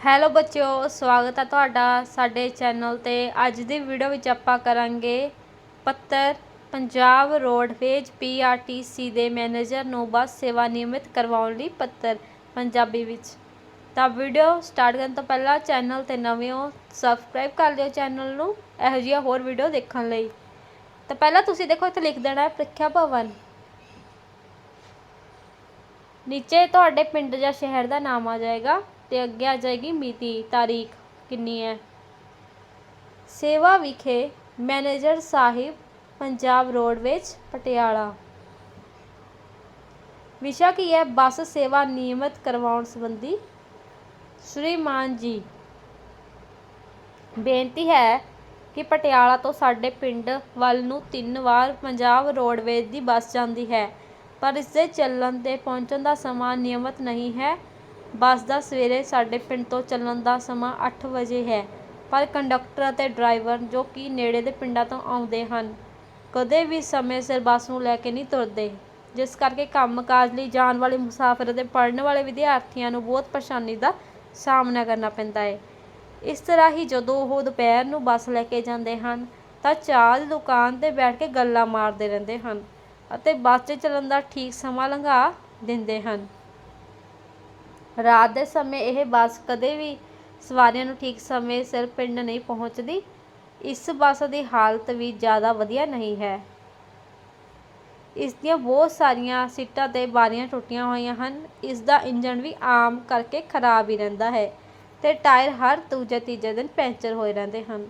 Hello ਬੱਚਿਓ, ਸਵਾਗਤ ਹੈ ਤੁਹਾਡਾ ਸਾਡੇ ਚੈਨਲ ਤੇ। ਅੱਜ ਦੀ ਵੀਡੀਓ ਵਿੱਚ ਆਪਾਂ ਕਰਾਂਗੇ ਪੱਤਰ ਪੰਜਾਬ ਰੋਡਵੇਜ ਪੀਆਰਟੀਸੀ ਦੇ ਮੈਨੇਜਰ ਨੂੰ ਬੱਸ ਸੇਵਾ ਨਿਯਮਿਤ ਕਰਵਾਉਣ ਲਈ ਪੱਤਰ ਪੰਜਾਬੀ ਵਿੱਚ। ਤਾਂ ਵੀਡੀਓ ਸਟਾਰਟ ਕਰਨ ਤੋਂ ਪਹਿਲਾਂ ਚੈਨਲ ਤੇ ਨਵੇਂ ਹੋ, ਸਬਸਕ੍ਰਾਈਬ ਕਰ ਲਿਓ ਚੈਨਲ ਨੂੰ ਇਹੋ ਜਿਹੀਆਂ ਹੋਰ ਵੀਡੀਓ ਦੇਖਣ ਲਈ। ਤਾਂ ਪਹਿਲਾਂ ਤੁਸੀਂ ਦੇਖੋ, ਇੱਥੇ ਲਿਖ ਦੇਣਾ ਹੈ ਪ੍ਰੀਖਿਆ ਭਵਨ। ਨੀਚੇ ਤੁਹਾਡੇ ਪਿੰਡ ਜਾਂ ਸ਼ਹਿਰ ਦਾ ਨਾਮ ਆ ਜਾਏਗਾ। ਤੇ ਅੱਗੇ ਆ ਜਾਏਗੀ ਮਿਤੀ ਤਾਰੀਖ। ਕਿੰਨੀ ਹੈ? ਸੇਵਾ ਵਿਖੇ ਮੈਨੇਜਰ ਸਾਹਿਬ, ਪੰਜਾਬ ਰੋਡਵੇਜ ਪਟਿਆਲਾ। ਵਿਸ਼ਾ ਕੀ ਹੈ? ਬੱਸ ਸੇਵਾ ਨਿਯਮਿਤ ਕਰਵਾਉਣ ਸੰਬੰਧੀ। ਸ਼੍ਰੀਮਾਨ ਜੀ, ਬੇਨਤੀ ਹੈ ਕਿ ਪਟਿਆਲਾ ਤੋਂ ਸਾਡੇ ਪਿੰਡ ਵੱਲ ਨੂੰ ਤਿੰਨ ਵਾਰ ਪੰਜਾਬ ਰੋਡਵੇਜ਼ ਦੀ ਬੱਸ ਜਾਂਦੀ ਹੈ, ਪਰ ਇਸ ਦੇ ਚੱਲਣ ਤੇ ਪਹੁੰਚਣ ਦਾ ਸਮਾਂ ਨਿਯਮਤ ਨਹੀਂ ਹੈ। ਬੱਸ ਦਾ ਸਵੇਰੇ ਸਾਡੇ ਪਿੰਡ ਤੋਂ ਚੱਲਣ ਦਾ ਸਮਾਂ ਅੱਠ ਵਜੇ ਹੈ, ਪਰ ਕੰਡਕਟਰ ਅਤੇ ਡਰਾਈਵਰ ਜੋ ਕਿ ਨੇੜੇ ਦੇ ਪਿੰਡਾਂ ਤੋਂ ਆਉਂਦੇ ਹਨ, ਕਦੇ ਵੀ ਸਮੇਂ ਸਿਰ ਬੱਸ ਨੂੰ ਲੈ ਕੇ ਨਹੀਂ ਤੁਰਦੇ, ਜਿਸ ਕਰਕੇ ਕੰਮਕਾਜ ਲਈ ਜਾਣ ਵਾਲੇ ਮੁਸਾਫਰ ਅਤੇ ਪੜ੍ਹਨ ਵਾਲੇ ਵਿਦਿਆਰਥੀਆਂ ਨੂੰ ਬਹੁਤ ਪਰੇਸ਼ਾਨੀ ਦਾ ਸਾਹਮਣਾ ਕਰਨਾ ਪੈਂਦਾ ਹੈ। ਇਸ ਤਰ੍ਹਾਂ ਹੀ ਜਦੋਂ ਉਹ ਦੁਪਹਿਰ ਨੂੰ ਬੱਸ ਲੈ ਕੇ ਜਾਂਦੇ ਹਨ, ਤਾਂ ਚਾਹ ਦੀ ਦੁਕਾਨ ਤੇ ਬੈਠ ਕੇ ਗੱਲਾਂ ਮਾਰਦੇ ਰਹਿੰਦੇ ਹਨ ਅਤੇ ਬੱਸ 'ਚ ਚੱਲਣ ਦਾ ਠੀਕ ਸਮਾਂ ਲੰਘਾ ਦਿੰਦੇ ਹਨ। ਰਾਤ ਦੇ ਸਮੇਂ ਇਹ ਬੱਸ ਕਦੇ ਵੀ ਸਵਾਰੀਆਂ ਨੂੰ ਠੀਕ ਸਮੇਂ ਸਿਰ ਪਿੰਡ ਨਹੀਂ ਪਹੁੰਚਦੀ। ਇਸ ਬੱਸ ਦੀ ਹਾਲਤ ਵੀ ਜ਼ਿਆਦਾ ਵਧੀਆ ਨਹੀਂ ਹੈ। ਇਸ ਦੀਆਂ ਬਹੁਤ ਸਾਰੀਆਂ ਸੀਟਾਂ ਤੇ ਬਾਰੀਆਂ ਟੁੱਟੀਆਂ ਹੋਈਆਂ ਹਨ। ਇਸ ਦਾ ਇੰਜਣ ਵੀ ਆਮ ਕਰਕੇ ਖਰਾਬ ਹੀ ਰਹਿੰਦਾ ਹੈ ਤੇ ਟਾਇਰ ਹਰ ਦੂਜੇ ਤੀਜੇ ਦਿਨ ਪੈਂਚਰ ਹੋਏ ਰਹਿੰਦੇ ਹਨ।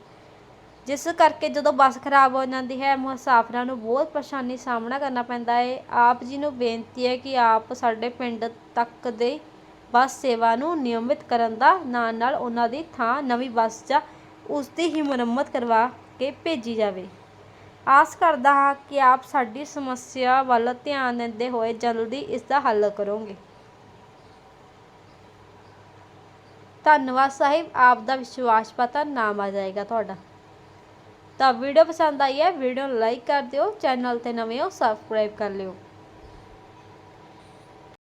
ਜਿਸ ਕਰਕੇ ਜਦੋਂ ਬੱਸ ਖਰਾਬ ਹੋ ਜਾਂਦੀ ਹੈ, ਮੁਸਾਫਰਾਂ ਨੂੰ ਬਹੁਤ ਪਰੇਸ਼ਾਨੀ ਸਾਹਮਣਾ ਕਰਨਾ ਪੈਂਦਾ ਹੈ। ਆਪ ਜੀ ਨੂੰ ਬੇਨਤੀ ਹੈ ਕਿ ਆਪ ਸਾਡੇ ਪਿੰਡ ਤੱਕ ਦੇ ਬੱਸ ਸੇਵਾ ਨੂੰ ਨਿਯਮਿਤ ਕਰਨ ਦਾ ਨਾਲ ਨਾਲ ਉਹਨਾਂ ਦੀ ਥਾਂ ਨਵੀਂ ਬੱਸ ਜਾਂ ਉਸ ਦੀ ਹੀ ਮੁਰੰਮਤ ਕਰਵਾ ਕੇ ਭੇਜੀ ਜਾਵੇ। ਆਸ ਕਰਦਾ ਹਾਂ ਕਿ ਆਪ ਸਾਡੀ ਸਮੱਸਿਆ ਵੱਲ ਧਿਆਨ ਦਿੰਦੇ ਹੋਏ ਜਲਦੀ ਇਸ ਦਾ ਹੱਲ ਕਰੋਗੇ। ਧੰਨਵਾਦ ਸਾਹਿਬ, ਆਪ ਦਾ ਵਿਸ਼ਵਾਸ ਪਤਾ ਨਾਮ ਆ ਜਾਏਗਾ ਤੁਹਾਡਾ। ਤਾਂ ਵੀਡੀਓ ਪਸੰਦ ਆਈ ਹੈ, ਵੀਡੀਓ ਨੂੰ ਲਾਈਕ ਕਰ ਦਿਓ, ਚੈਨਲ ਤੇ ਨਵੇਂ ਹੋ, ਸਬਸਕ੍ਰਾਈਬ ਕਰ ਲਿਓ।